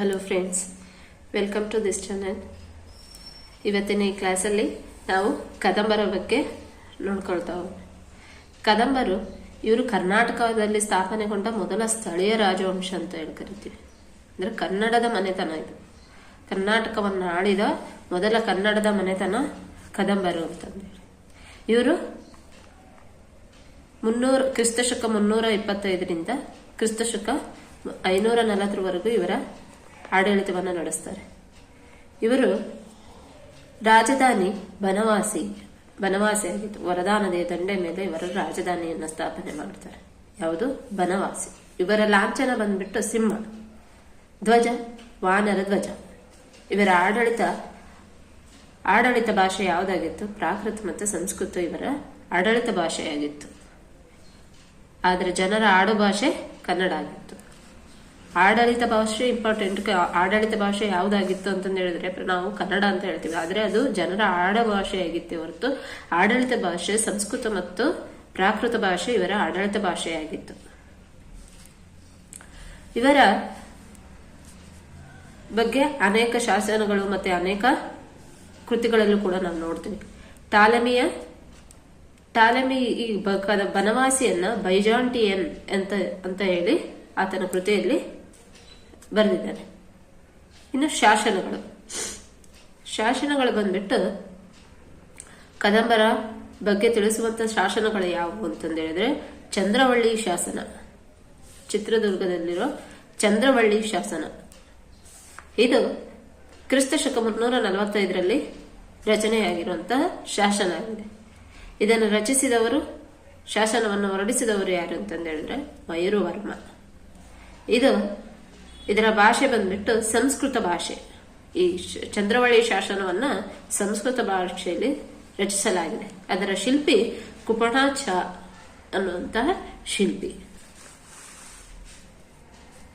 Hello friends welcome to this channel ಇವತ್ತಿನ ಈ ಕ್ಲಾಸಲ್ಲಿ ನಾವು ಕದಂಬರ ಬಗ್ಗೆ ನೋಡ್ಕೊಳ್ತಾ ಕದಂಬರು ಇವರು ಕರ್ನಾಟಕದಲ್ಲಿ ಸ್ಥಾಪನೆಗೊಂಡ ಮೊದಲ ಸ್ಥಳೀಯ ರಾಜವಂಶ ಅಂತ ಹೇಳಿ ಕರಿತೀವಿ. ಅಂದರೆ ಕನ್ನಡದ ಮನೆತನ ಇದು. ಕರ್ನಾಟಕವನ್ನು ಆಳಿದ ಮೊದಲ ಕನ್ನಡದ ಮನೆತನ ಕದಂಬರು ಅಂತಂದೇಳಿ ಇವರು ಮುನ್ನೂರು, ಕ್ರಿಸ್ತಶಕ ಮುನ್ನೂರ ಇಪ್ಪತ್ತೈದರಿಂದ ಕ್ರಿಸ್ತಶಕ ಐನೂರ ನಲವತ್ತರವರೆಗೂ ಇವರ ಆಡಳಿತವನ್ನು ನಡೆಸ್ತಾರೆ. ಇವರು ರಾಜಧಾನಿ ಬನವಾಸಿ ಬನವಾಸಿ ಆಗಿತ್ತು ವರದಾ ನದಿಯ ದಂಡೆ ಮೇಲೆ ಇವರ ರಾಜಧಾನಿಯನ್ನು ಸ್ಥಾಪನೆ ಮಾಡ್ತಾರೆ. ಯಾವುದು? ಬನವಾಸಿ. ಇವರ ಲಾಂಛನ ಬಂದ್ಬಿಟ್ಟು ಸಿಂಹ, ಧ್ವಜ, ವಾನರ ಧ್ವಜ. ಇವರ ಆಡಳಿತ ಆಡಳಿತ ಭಾಷೆ ಯಾವುದಾಗಿತ್ತು? ಪ್ರಾಕೃತ ಮತ್ತು ಸಂಸ್ಕೃತ ಇವರ ಆಡಳಿತ ಭಾಷೆಯಾಗಿತ್ತು. ಆದರೆ ಜನರ ಆಡು ಭಾಷೆ ಕನ್ನಡ ಆಗಿತ್ತು. ಆಡಳಿತ ಭಾಷೆ ಇಂಪಾರ್ಟೆಂಟ್ ಆಡಳಿತ ಭಾಷೆ ಯಾವುದಾಗಿತ್ತು ಅಂತಂದು ಹೇಳಿದ್ರೆ ನಾವು ಕನ್ನಡ ಅಂತ ಹೇಳ್ತೀವಿ. ಆದರೆ ಅದು ಜನರ ಆಡ ಭಾಷೆಯಾಗಿತ್ತು ಹೊರತು ಆಡಳಿತ ಭಾಷೆ, ಸಂಸ್ಕೃತ ಮತ್ತು ಪ್ರಾಕೃತ ಭಾಷೆ ಇವರ ಆಡಳಿತ ಭಾಷೆಯಾಗಿತ್ತು ಇವರ ಬಗ್ಗೆ ಅನೇಕ ಶಾಸನಗಳು ಮತ್ತೆ ಅನೇಕ ಕೃತಿಗಳಲ್ಲೂ ಕೂಡ ನಾವು ನೋಡ್ತೀವಿ. ಟಾಲಮಿಯ ಟಾಲಮಿ ಈ ಬನವಾಸಿಯನ್ನ ಬೈಜಾಂಟಿಯನ್ ಅಂತ ಅಂತ ಹೇಳಿ ಆತನ ಕೃತಿಯಲ್ಲಿ ಬರೆದಿದ್ದಾನೆ ಇನ್ನು ಶಾಸನಗಳು. ಶಾಸನಗಳು ಬಂದ್ಬಿಟ್ಟು ಕದಂಬರ ಬಗ್ಗೆ ತಿಳಿಸುವಂತ ಶಾಸನಗಳು ಯಾವುವು ಅಂತಂದು ಹೇಳಿದ್ರೆ ಚಂದ್ರವಳ್ಳಿ ಶಾಸನ. ಚಿತ್ರದುರ್ಗದಲ್ಲಿರೋ ಚಂದ್ರವಳ್ಳಿ ಶಾಸನ. ಇದು ಕ್ರಿಸ್ತ ಶಕ ಮುನ್ನೂರ ನಲವತ್ತೈದರಲ್ಲಿ ರಚನೆಯಾಗಿರುವಂತಹ ಶಾಸನ ಆಗಿದೆ. ಇದನ್ನು ರಚಿಸಿದವರು, ಶಾಸನವನ್ನು ಹೊರಡಿಸಿದವರು ಯಾರು ಅಂತಂದೇಳಿದ್ರೆ ಮಯೂರವರ್ಮ ಇದು ಇದರ ಭಾಷೆ ಬಂದ್ಬಿಟ್ಟು ಸಂಸ್ಕೃತ ಭಾಷೆ. ಈ ಚಂದ್ರವಳ್ಳಿ ಶಾಸನವನ್ನ ಸಂಸ್ಕೃತ ಭಾಷೆಯಲ್ಲಿ ರಚಿಸಲಾಗಿದೆ. ಅದರ ಶಿಲ್ಪಿ ಕುಪಣಾಚ ಅನ್ನುವಂತಹ ಶಿಲ್ಪಿ.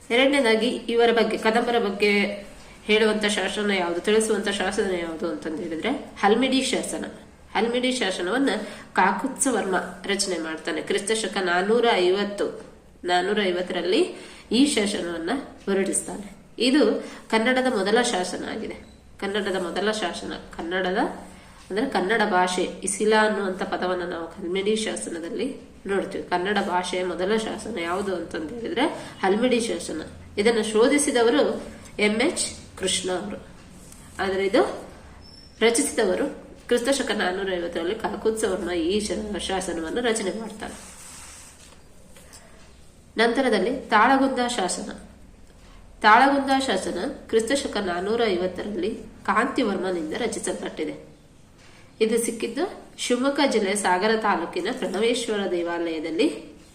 ಎರಡನೇದಾಗಿ ಇವರ ಬಗ್ಗೆ, ಕದಂಬರ ಬಗ್ಗೆ ಹೇಳುವಂತ ಶಾಸನ ಯಾವುದು, ತಿಳಿಸುವಂತ ಶಾಸನ ಯಾವುದು ಅಂತಂದು ಹೇಳಿದ್ರೆ ಹಲ್ಮಿಡಿ ಶಾಸನ. ಹಲ್ಮಿಡಿ ಶಾಸನವನ್ನ ಕಾಕುತ್ಸವರ್ಮ ರಚನೆ ಮಾಡ್ತಾನೆ. ಕ್ರಿಸ್ತ ಶಕ ನಾನೂರ ಐವತ್ತು, ನಾನೂರ ಐವತ್ತರಲ್ಲಿ ಈ ಶಾಸನವನ್ನ ಹೊರಡಿಸ್ತಾನೆ. ಇದು ಕನ್ನಡದ ಮೊದಲ ಶಾಸನ ಆಗಿದೆ. ಕನ್ನಡದ ಮೊದಲ ಶಾಸನ, ಕನ್ನಡದ ಅಂದ್ರೆ ಕನ್ನಡ ಭಾಷೆ, ಇಸಿಲಾ ಅನ್ನುವಂಥ ಪದವನ್ನು ನಾವು ಹಲ್ಮಿಡಿ ಶಾಸನದಲ್ಲಿ ನೋಡ್ತೀವಿ. ಕನ್ನಡ ಭಾಷೆಯ ಮೊದಲ ಶಾಸನ ಯಾವುದು ಅಂತಂದು ಹೇಳಿದ್ರೆ ಹಲ್ಮಿಡಿ ಶಾಸನ. ಇದನ್ನು ಶೋಧಿಸಿದವರು ಎಂ ಎಚ್ ಕೃಷ್ಣ ಅವರು. ಆದರೆ ಇದು ರಚಿಸಿದವರು ಕ್ರಿಸ್ತಶಕ ನಾನ್ನೂರ ಐವತ್ತರಲ್ಲಿ ಕಾಕುತ್ಸವರ್ಮ ಈ ಶಾಸನವನ್ನು ರಚನೆ ಮಾಡ್ತಾರೆ ನಂತರದಲ್ಲಿ ತಾಳಗುಂದ ಶಾಸನ. ತಾಳಗುಂದ ಶಾಸನ ಕ್ರಿಸ್ತಶಕ ನಾನೂರ ಐವತ್ತರಲ್ಲಿ ಕಾಂತಿವರ್ಮನಿಂದ ರಚಿಸಲ್ಪಟ್ಟಿದೆ. ಇದು ಸಿಕ್ಕಿದ್ದು ಶಿವಮೊಗ್ಗ ಜಿಲ್ಲೆ ಸಾಗರ ತಾಲೂಕಿನ ಪ್ರಣವೇಶ್ವರ ದೇವಾಲಯದಲ್ಲಿ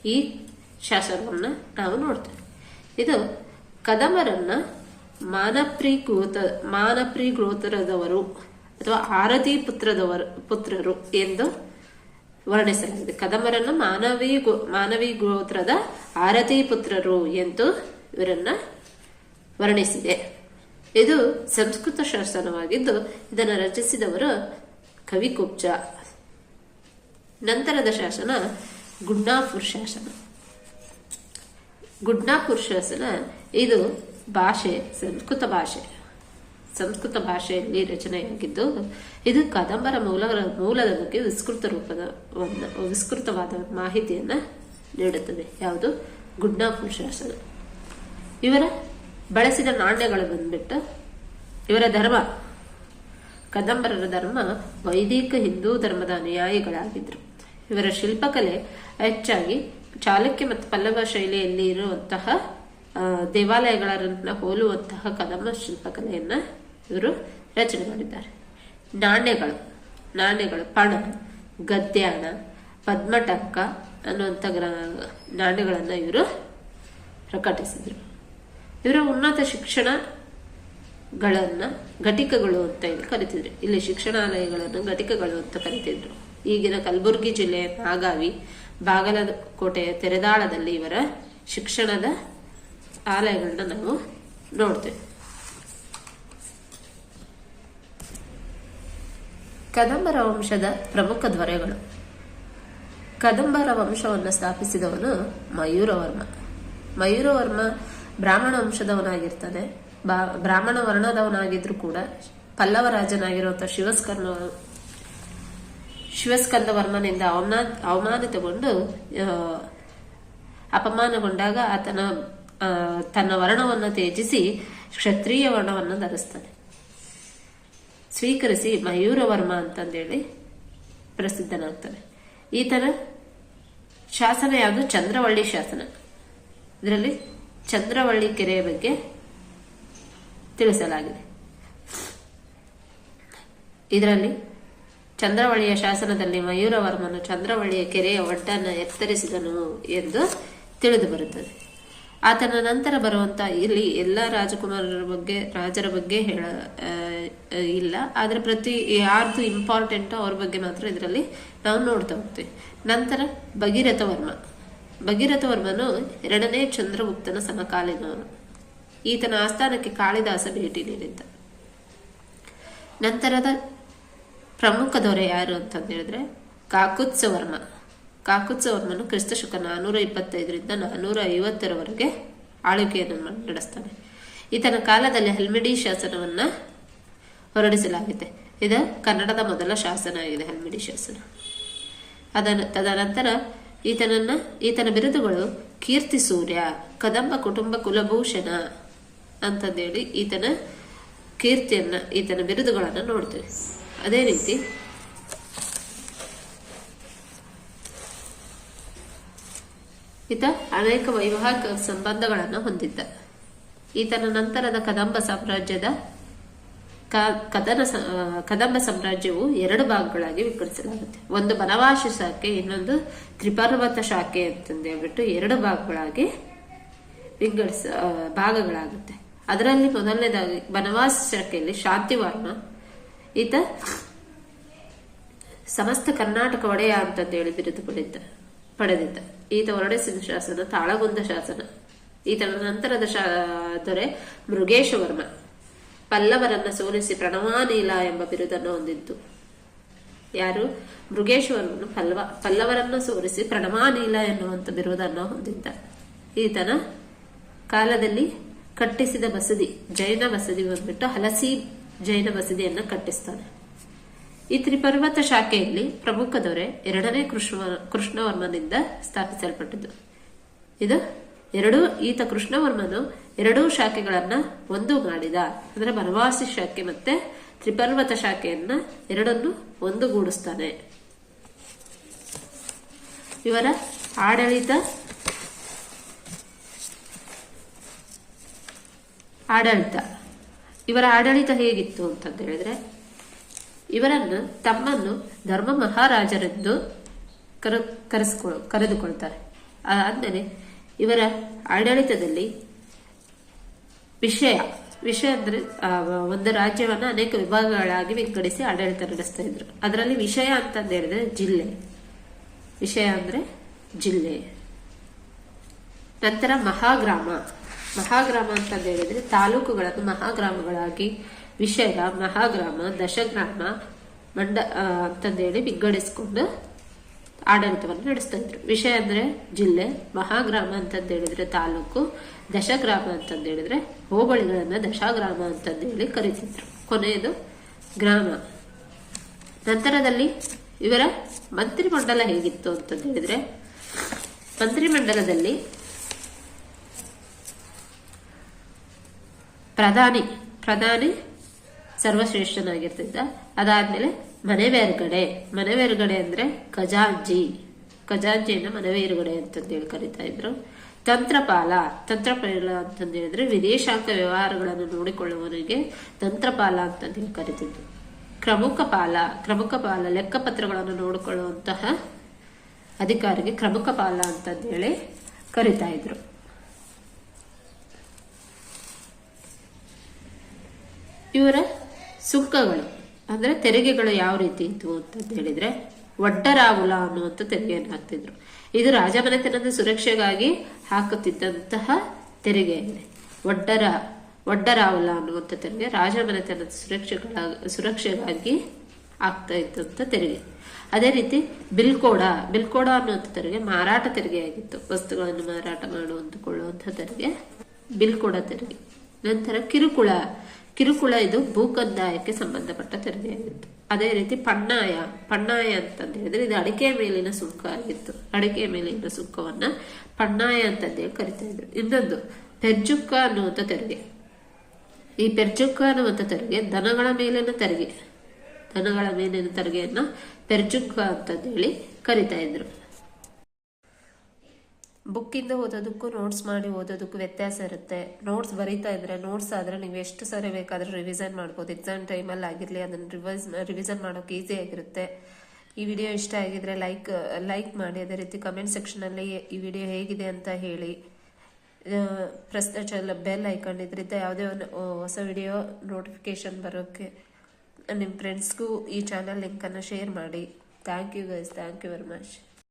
ಈ ಶಾಸನವನ್ನು ನಾವು ನೋಡ್ತೇವೆ. ಇದು ಕದಂಬರನ್ನ ಮಾನಪ್ರೀ ಗೋತ ಮಾನಪ್ರೀ ಗೋತ್ರದವರು ಅಥವಾ ಆರತಿ ಪುತ್ರದವರು, ಪುತ್ರರು ಎಂದು ವರ್ಣಿಸಲಾಗಿದೆ ಕದಂಬರನ್ನು ಮಾನವೀ ಮಾನವಿ ಗೋತ್ರದ ಆರತಿ ಪುತ್ರರು ಎಂದು ಇವರನ್ನ ವರ್ಣಿಸಿದೆ. ಇದು ಸಂಸ್ಕೃತ ಶಾಸನವಾಗಿದ್ದು, ಇದನ್ನು ರಚಿಸಿದವರು ಕವಿಕುಬ್ಜ. ನಂತರದ ಶಾಸನ ಗುಡ್ನಾಪುರ್ ಶಾಸನ. ಗುಡ್ನಾಪುರ್ ಶಾಸನ ಇದು ಭಾಷೆ, ಸಂಸ್ಕೃತ ಭಾಷೆ. ಸಂಸ್ಕೃತ ಭಾಷೆಯಲ್ಲಿ ರಚನೆಯಾಗಿದ್ದು, ಇದು ಕದಂಬರ ಮೂಲ ಮೂಲದ ಬಗ್ಗೆ ವಿಸ್ತೃತ ರೂಪದ ವಿಸ್ತೃತವಾದ ಮಾಹಿತಿಯನ್ನ ನೀಡುತ್ತದೆ. ಯಾವುದು? ಗುಡ್ನಾಪುರ ಶಾಸನ ಇವರ ಬಳಸಿದ ನಾಣ್ಯಗಳು ಬಂದ್ಬಿಟ್ಟು, ಇವರ ಧರ್ಮ, ಕದಂಬರರ ಧರ್ಮ ವೈದಿಕ ಹಿಂದೂ ಧರ್ಮದ ಅನುಯಾಯಿಗಳಾಗಿದ್ರು. ಇವರ ಶಿಲ್ಪಕಲೆ ಹೆಚ್ಚಾಗಿ ಚಾಲುಕ್ಯ ಮತ್ತು ಪಲ್ಲವ ಶೈಲಿಯಲ್ಲಿ ಇರುವಂತಹ ದೇವಾಲಯಗಳನ್ನ ಹೋಲುವಂತಹ ಕದಂಬ ಶಿಲ್ಪಕಲೆಯನ್ನ ಇವರು ರಚನೆ ಮಾಡಿದ್ದಾರೆ. ನಾಣ್ಯಗಳು ನಾಣ್ಯಗಳು, ಪಣ ಗದ್ಯಾಣ ಪದ್ಮಟಂಕ ಅನ್ನುವಂಥ ಗ್ರ, ನಾಣ್ಯಗಳನ್ನು ಇವರು ಪ್ರಕಟಿಸಿದರು. ಇವರ ಉನ್ನತ ಶಿಕ್ಷಣಗಳನ್ನು ಘಟಿಕಗಳು ಅಂತ ಹೇಳಿ ಕರಿತಿದ್ರು. ಇಲ್ಲಿ ಶಿಕ್ಷಣಾಲಯಗಳನ್ನು ಘಟಿಕಗಳು ಅಂತ ಕರಿತಿದ್ರು. ಈಗಿನ ಕಲಬುರಗಿ ಜಿಲ್ಲೆಯ ನಾಗಾವಿ, ಬಾಗಲಕೋಟೆಯ ತೆರೆದಾಳದಲ್ಲಿ ಇವರ ಶಿಕ್ಷಣದ ಆಲಯಗಳನ್ನ ನಾವು ನೋಡ್ತೇವೆ. ಕದಂಬರ ವಂಶದ ಪ್ರಮುಖ ದೊರೆಗಳು ಕದಂಬರ ವಂಶವನ್ನು ಸ್ಥಾಪಿಸಿದವನು ಮಯೂರವರ್ಮ. ಮಯೂರವರ್ಮ ಬ್ರಾಹ್ಮಣ ವಂಶದವನಾಗಿರ್ತಾನೆ. ಬಾ- ಬ್ರಾಹ್ಮಣ ವರ್ಣದವನಾಗಿದ್ರು ಕೂಡ ಪಲ್ಲವ ರಾಜನಾಗಿರುವಂತಹ ಶಿವಸ್ಕರ್ಣ ಶಿವಸ್ಕಂದ ವರ್ಮನಿಂದ ಅವಮಾನ, ಅವಮಾನಿತಗೊಂಡು ಅಪಮಾನಗೊಂಡಾಗ ಆತನ ತನ್ನ ವರ್ಣವನ್ನು ತ್ಯಜಿಸಿ ಕ್ಷತ್ರಿಯ ವರ್ಣವನ್ನು ಧರಿಸ್ತಾನೆ. ಸ್ವೀಕರಿಸಿ ಮಯೂರವರ್ಮ ಅಂತಂದೇಳಿ ಪ್ರಸಿದ್ಧನಾಗ್ತಾನೆ. ಈತನ ಶಾಸನ ಯಾವುದು ಚಂದ್ರವಳ್ಳಿ ಶಾಸನ. ಇದರಲ್ಲಿ ಚಂದ್ರವಳ್ಳಿ ಕೆರೆಯ ಬಗ್ಗೆ ತಿಳಿಸಲಾಗಿದೆ. ಇದರಲ್ಲಿ ಚಂದ್ರವಳ್ಳಿಯ ಶಾಸನದಲ್ಲಿ ಮಯೂರವರ್ಮನು ಚಂದ್ರವಳ್ಳಿಯ ಕೆರೆಯ ಒಡ್ಡನ್ನು ಎತ್ತರಿಸಿದನು ಎಂದು ತಿಳಿದು ಬರುತ್ತದೆ. ಆತನ ನಂತರ ಬರುವಂತ ಇಲ್ಲಿ ಎಲ್ಲ ರಾಜಕುಮಾರರ ಬಗ್ಗೆ, ರಾಜರ ಬಗ್ಗೆ ಹೇಳ ಇಲ್ಲ. ಆದ್ರೆ ಪ್ರತಿ ಯಾರ್ದು ಇಂಪಾರ್ಟೆಂಟ್ ಅವ್ರ ಬಗ್ಗೆ ಮಾತ್ರ ಇದರಲ್ಲಿ ನಾವು ನೋಡ್ತಾ ಹೋಗ್ತೀವಿ. ನಂತರ ಭಗೀರಥ ವರ್ಮ. ಭಗೀರಥ ವರ್ಮನು ಎರಡನೇ ಚಂದ್ರಗುಪ್ತನ ಸಮಕಾಲೀನವನು ಈತನ ಆಸ್ಥಾನಕ್ಕೆ ಕಾಳಿದಾಸ ಭೇಟಿ ನೀಡಿದ್ದ. ನಂತರದ ಪ್ರಮುಖ ದೊರೆ ಯಾರು ಅಂತಂದು ಹೇಳಿದ್ರೆ ಕಾಕುತ್ಸವರ್ಮ ಕಾಕುತ್ಸವರ್ಮನು ಕ್ರಿಸ್ತಶಕ ನಾನೂರ ಇಪ್ಪತ್ತೈದರಿಂದ ನಾನೂರ ಐವತ್ತರವರೆಗೆ ಆಳ್ವಿಕೆಯನ್ನು ನಡೆಸ್ತಾನೆ. ಈತನ ಕಾಲದಲ್ಲಿ ಹಲ್ಮಿಡಿ ಶಾಸನವನ್ನ ಹೊರಡಿಸಲಾಗಿದೆ. ಇದು ಕನ್ನಡದ ಮೊದಲ ಶಾಸನ ಆಗಿದೆ, ಹಲ್ಮಿಡಿ ಶಾಸನ. ಅದನ, ತದನಂತರ ಈತನನ್ನ, ಈತನ ಬಿರುದುಗಳು ಕೀರ್ತಿ ಸೂರ್ಯ, ಕದಂಬ ಕುಟುಂಬ ಕುಲಭೂಷಣ ಅಂತಂದೇಳಿ ಈತನ ಕೀರ್ತಿಯನ್ನ, ಈತನ ಬಿರುದುಗಳನ್ನು ನೋಡ್ತೀವಿ. ಅದೇ ರೀತಿ ಈತ ಅನೇಕ ವೈವಾಹಿಕ ಸಂಬಂಧಗಳನ್ನು ಹೊಂದಿದ್ದ. ಈತನ ನಂತರದ ಕದಂಬ ಸಾಮ್ರಾಜ್ಯದ ಕದನ ಕದಂಬ ಸಾಮ್ರಾಜ್ಯವು ಎರಡು ಭಾಗಗಳಾಗಿ ವಿಂಗಡಿಸಲಾಗುತ್ತೆ. ಒಂದು ಬನವಾಸಿ ಶಾಖೆ, ಇನ್ನೊಂದು ತ್ರಿಪರ್ವತ ಶಾಖೆ ಅಂತಂದು ಹೇಳ್ಬಿಟ್ಟು ಎರಡು ಭಾಗಗಳಾಗಿ ವಿಂಗಡಿಸ ಭಾಗಗಳಾಗುತ್ತೆ. ಅದರಲ್ಲಿ ಮೊದಲನೇದಾಗಿ ಬನವಾಸ ಶಾಖೆಯಲ್ಲಿ ಶಾಂತಿವರ್ಮ, ಈತ ಸಮಸ್ತ ಕರ್ನಾಟಕ ಒಡೆಯ ಅಂತಂದೇಳಿ ಹೇಳಿ ಪಡೆದಿದ್ದ ಪಡೆದಿದ್ದ. ಈತ ಹೊರಡಿಸಿದ ಶಾಸನ, ತಾಳಗುಂದ ಶಾಸನ. ಈತನ ನಂತರದ ಶಾ, ದೊರೆ ಮೃಗೇಶವರ್ಮ. ಪಲ್ಲವರನ್ನ ಸೋಲಿಸಿ ಪ್ರಣವಾನೀಲ ಎಂಬ ಬಿರುದನ್ನು ಹೊಂದಿದ್ದು. ಯಾರು? ಮೃಗೇಶ್ವರನು ಪಲ್ಲವ, ಪಲ್ಲವರನ್ನ ಸೋಲಿಸಿ ಪ್ರಣವಾನೀಲ ಎನ್ನುವಂತ ಬಿರುದನ್ನು ಹೊಂದಿದ್ದ. ಈತನ ಕಾಲದಲ್ಲಿ ಕಟ್ಟಿಸಿದ ಬಸದಿ ಜೈನ ಬಸದಿ ಬಂದ್ಬಿಟ್ಟು ಹಲಸಿ ಜೈನ ಬಸದಿಯನ್ನ ಕಟ್ಟಿಸ್ತಾನೆ. ಈ ತ್ರಿಪರ್ವತ ಶಾಖೆಯಲ್ಲಿ ಪ್ರಮುಖ ದೊರೆ ಎರಡನೇ ಕೃಷ್ಣ, ಕೃಷ್ಣವರ್ಮನಿಂದ ಸ್ಥಾಪಿಸಲ್ಪಟ್ಟಿದ್ದು. ಇದು ಎರಡು ಈತ ಕೃಷ್ಣವರ್ಮನು ಎರಡೂ ಶಾಖೆಗಳನ್ನ ಒಂದು ಮಾಡಿದ. ಅಂದ್ರೆ ಬನವಾಸಿ ಶಾಖೆ ಮತ್ತೆ ತ್ರಿಪರ್ವತ ಶಾಖೆಯನ್ನ ಎರಡನ್ನು ಒಂದುಗೂಡಿಸ್ತಾನೆ. ಇವರ ಆಡಳಿತ? ಆಡಳಿತ. ಇವರ ಆಡಳಿತ ಹೇಗಿತ್ತು ಅಂತಂತ ಹೇಳಿದ್ರೆ ಇವರನ್ನು ತಮ್ಮನ್ನು ಧರ್ಮ ಮಹಾರಾಜರೆಂದು ಕರ, ಕರೆಸ್ಕೊ, ಕರೆದುಕೊಳ್ತಾರೆ. ಆದ್ಮೇಲೆ ಇವರ ಆಡಳಿತದಲ್ಲಿ ವಿಷಯ ವಿಷಯ ಅಂದ್ರೆ ಒಂದು ರಾಜ್ಯವನ್ನು ಅನೇಕ ವಿಭಾಗಗಳಾಗಿ ವಿಂಗಡಿಸಿ ಆಡಳಿತ ನಡೆಸ್ತಾ ಇದ್ರು. ಅದರಲ್ಲಿ ವಿಷಯ ಅಂತಂದು ಹೇಳಿದ್ರೆ ಜಿಲ್ಲೆ. ವಿಷಯ ಅಂದ್ರೆ ಜಿಲ್ಲೆ. ನಂತರ ಮಹಾಗ್ರಾಮ. ಮಹಾಗ್ರಾಮ ಅಂತ ಹೇಳಿದ್ರೆ ತಾಲೂಕುಗಳನ್ನು ಮಹಾಗ್ರಾಮಗಳಾಗಿ ವಿಷಯ ಮಹಾಗ್ರಾಮ, ದಶಗ್ರಾಮ ಮಂಡ ಅಂತಂದೇಳಿ ವಿಂಗಡಿಸ್ಕೊಂಡು ಆಡಳಿತವನ್ನು ನಡೆಸ್ತಾ ಇದ್ರು. ವಿಷಯ ಅಂದ್ರೆ ಜಿಲ್ಲೆ, ಮಹಾಗ್ರಾಮ ಅಂತಂದು ಹೇಳಿದ್ರೆ ತಾಲೂಕು, ದಶಗ್ರಾಮ ಅಂತಂದು ಹೇಳಿದ್ರೆ ಹೋಬಳಿಗಳನ್ನ ದಶಗ್ರಾಮ ಅಂತಂದು ಹೇಳಿ ಕರೀತಿದ್ರು. ಕೊನೆಯದು ಗ್ರಾಮ. ನಂತರದಲ್ಲಿ ಇವರ ಮಂತ್ರಿಮಂಡಲ ಹೇಗಿತ್ತು ಅಂತಂದು ಹೇಳಿದ್ರೆ ಮಂತ್ರಿಮಂಡಲದಲ್ಲಿ ಪ್ರಧಾನಿ ಪ್ರಧಾನಿ ಸರ್ವಶ್ರೇಷ್ಠನಾಗಿರ್ತಿದ್ದ ಅದಾದ್ಮೇಲೆ ಮನೆ ಮೇರಗಡೆ ಅಂದ್ರೆ ಖಜಾಂಜಿ ಮನೆ ಮನೆಬೇರ್ಗಡೆ ಅಂತಂದೇಳಿ ಕರಿತಾ ಇದ್ರು. ತಂತ್ರಪಾಲ ತಂತ್ರಪಾಲ ಅಂತಂದು ಹೇಳಿದ್ರೆ ವಿದೇಶಾಂಗ ವ್ಯವಹಾರಗಳನ್ನು ನೋಡಿಕೊಳ್ಳುವವರಿಗೆ ತಂತ್ರಪಾಲ ಅಂತಂದೇಳಿ ಕರಿತಿದ್ರು. ಕ್ರಮುಖ ಪಾಲ ಕ್ರಮುಖ ಪಾಲ ಲೆಕ್ಕಪತ್ರಗಳನ್ನು ನೋಡಿಕೊಳ್ಳುವಂತಹ ಅಧಿಕಾರಿಗೆ ಕ್ರಮುಖ ಪಾಲ ಅಂತಂದೇಳಿ ಕರಿತಾ ಇದ್ರು. ಇವರ ಸುಂಕಗಳು ಅಂದರೆ ತೆರಿಗೆಗಳು ಯಾವ ರೀತಿ ಇತ್ತು ಅಂತ ಹೇಳಿದ್ರೆ ಒಡ್ಡರಾವುಲ ಅನ್ನುವಂಥ ತೆರಿಗೆಯನ್ನು ಹಾಕ್ತಿದ್ರು. ಇದು ರಾಜಮನೆತನದ ಸುರಕ್ಷೆಗಾಗಿ ಹಾಕುತ್ತಿದ್ದಂತಹ ತೆರಿಗೆಯಾಗಿದೆ ಒಡ್ಡರ ಒಡ್ಡರಾವುಲ ಅನ್ನುವಂಥ ತೆರಿಗೆ ರಾಜಮನೆತನದ ಸುರಕ್ಷೆಗಳ, ಸುರಕ್ಷೆಗಾಗಿ ಆಗ್ತಾ ಇದ್ದಂಥ ತೆರಿಗೆ. ಅದೇ ರೀತಿ ಬಿಲ್ಕೋಡ ಬಿಲ್ಕೋಡ ಅನ್ನುವಂಥ ತೆರಿಗೆ ಮಾರಾಟ ತೆರಿಗೆಯಾಗಿತ್ತು. ವಸ್ತುಗಳನ್ನು ಮಾರಾಟ ಮಾಡುವಂತ ಕೊಳ್ಳುವಂಥ ತೆರಿಗೆ ಬಿಲ್ಕೋಡ ತೆರಿಗೆ. ನಂತರ ಕಿರುಕುಳ ಕಿರುಕುಳ ಇದು ಭೂಕಂದಾಯಕ್ಕೆ ಸಂಬಂಧಪಟ್ಟ ತೆರಿಗೆಯಾಗಿತ್ತು. ಅದೇ ರೀತಿ ಪಣ್ಣಾಯ ಪಣ್ಣಾಯ ಅಂತಂದು ಹೇಳಿದ್ರೆ ಇದು ಅಡಿಕೆ ಮೇಲಿನ ಸುಂಕ ಆಗಿತ್ತು. ಅಡಿಕೆ ಮೇಲಿನ ಸುಂಕವನ್ನ ಪಣ್ಣಾಯ ಅಂತಂದೇಳಿ ಕರಿತಾ ಇದ್ರು. ಇನ್ನೊಂದು, ಪೆರ್ಜುಕ್ಕ ಅನ್ನುವಂಥ ತೆರಿಗೆ. ಈ ಪೆರ್ಜುಕ್ಕ ಅನ್ನುವಂಥ ತೆರಿಗೆ ದನಗಳ ಮೇಲಿನ ತೆರಿಗೆ. ದನಗಳ ಮೇಲಿನ ತೆರಿಗೆಯನ್ನ ಪೆರ್ಜುಕ್ಕ ಅಂತಂದೇಳಿ ಕರಿತಾ ಇದ್ರು. ಬುಕ್ಕಿಂದ ಓದೋದಕ್ಕೂ ನೋಟ್ಸ್ ಮಾಡಿ ಓದೋದಕ್ಕೂ ವ್ಯತ್ಯಾಸ ಇರುತ್ತೆ. ನೋಟ್ಸ್ ಬರೀತಾ ಇದ್ರೆ ನೋಟ್ಸ್ ಆದ್ರೆ ನೀವು ಎಷ್ಟು ಸಾರಿ ಬೇಕಾದರೂ ರಿವಿಸನ್ ಮಾಡ್ಬೋದು. ಎಕ್ಸಾಮ್ ಟೈಮಲ್ಲಿ ಆಗಿರಲಿ, ಅದನ್ನು ರಿವೈಸ್ ರಿವಿಸನ್ ಮಾಡೋಕೆ ಈಸಿ ಆಗಿರುತ್ತೆ. ಈ ವಿಡಿಯೋ ಇಷ್ಟ ಆಗಿದ್ರೆ ಲೈಕ್ ಲೈಕ್ ಮಾಡಿ. ಅದೇ ರೀತಿ ಕಮೆಂಟ್ ಸೆಕ್ಷನಲ್ಲಿ ಈ ವಿಡಿಯೋ ಹೇಗಿದೆ ಅಂತ ಹೇಳಿ. ಪ್ರಸ್ತುತ ಚಲ ಬೆಲ್ ಐಕಾನ್ ಇದರಿಂದ ಯಾವುದೇ ಒಂದು ಹೊಸ ವಿಡಿಯೋ ನೋಟಿಫಿಕೇಶನ್ ಬರೋಕ್ಕೆ ನಿಮ್ಮ ಫ್ರೆಂಡ್ಸ್ಗೂ ಈ ಚಾನಲ್ ಲಿಂಕನ್ನು ಶೇರ್ ಮಾಡಿ. Thank you guys thank you very much